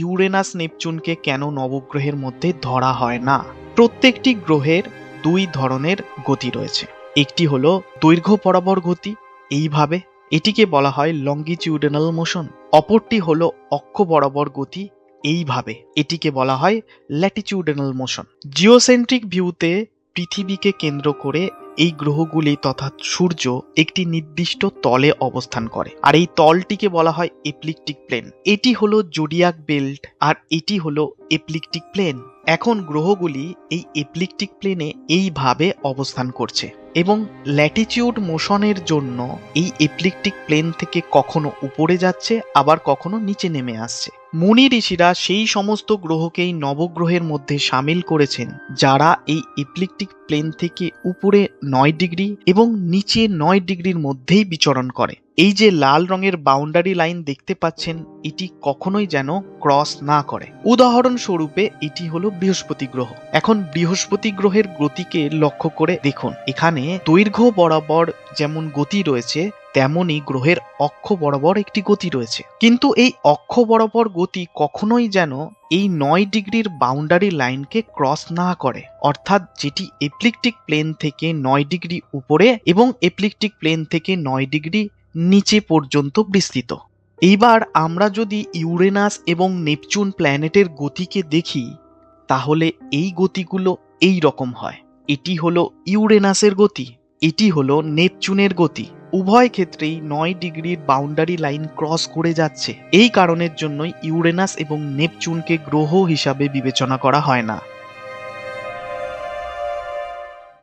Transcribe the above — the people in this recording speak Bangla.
ইউরেনাস নেপচুনকে কেন নবগ্রহের মধ্যে ধরা হয় না? প্রত্যেকটি গ্রহের দুই ধরনের গতি রয়েছে। একটি হলো দৈর্ঘ্য বরাবর গতি, এইভাবে এটিকে বলা হয় লঙ্গিটিউডানাল মোশন অপরটি হলো অক্ষ বরাবর গতি, এইভাবে এটিকে বলা হয় ল্যাটিচিউডেনাল মোশন জিওসেন্ট্রিক ভিউতে পৃথিবীকে কেন্দ্র করে এই গ্রহগুলি তথা সূর্য একটি নির্দিষ্ট তলে অবস্থান করে। আর এই তলটিকে বলা হয় এপ্লিকটিক প্লেন। এটি হলো জোডিয়াক বেল্ট আর এটি হলো এপ্লিকটিক প্লেন। এখন গ্রহগুলি এই এপ্লিকটিক প্লেনে এইভাবে অবস্থান করছে এবং ল্যাটিটিউড মোশনের জন্য এই এপ্লিকটিক প্লেন থেকে কখনো উপরে যাচ্ছে, আবার কখনো নিচে নেমে আসছে। মুনি ঋষিরা সেই সমস্ত গ্রহকেই নবগ্রহের মধ্যে সামিল করেছেন, যারা এই ইপ্লিকটিক প্লেন থেকে উপরে নয় ডিগ্রি এবং নিচে নয় ডিগ্রির মধ্যেই বিচরণ করে। এই যে লাল রঙের বাউন্ডারি লাইন দেখতে পাচ্ছেন, এটি কখনোই যেন ক্রস না করে। উদাহরণস্বরূপে, এটি হলো বৃহস্পতি গ্রহ। এখন বৃহস্পতি গ্রহের গতিকে লক্ষ্য করে দেখুন, এখানে দৈর্ঘ্য বরাবর যেমন গতি রয়েছে তেমনই গ্রহের অক্ষ বরাবর একটি গতি রয়েছে। কিন্তু এই অক্ষ বরাবর গতি কখনোই যেন এই নয় ডিগ্রির বাউন্ডারি লাইনকে ক্রস না করে। অর্থাৎ যেটি এপ্লিকটিক প্লেন থেকে নয় ডিগ্রি উপরে এবং এপ্লিকটিক প্লেন থেকে নয় ডিগ্রি নিচে পর্যন্ত বিস্তৃত। এইবার আমরা যদি ইউরেনাস এবং নেপচুন প্ল্যানেটের গতিকে দেখি, তাহলে এই গতিগুলো এই রকম হয়। এটি হলো ইউরেনাসের গতি, এটি হলো নেপচুনের গতি। উভয় ক্ষেত্রেই নয় ডিগ্রির বাউন্ডারি লাইন ক্রস করে যাচ্ছে। এই কারণের জন্যই ইউরেনাস এবং নেপচুনকে গ্রহ হিসাবে বিবেচনা করা হয় না।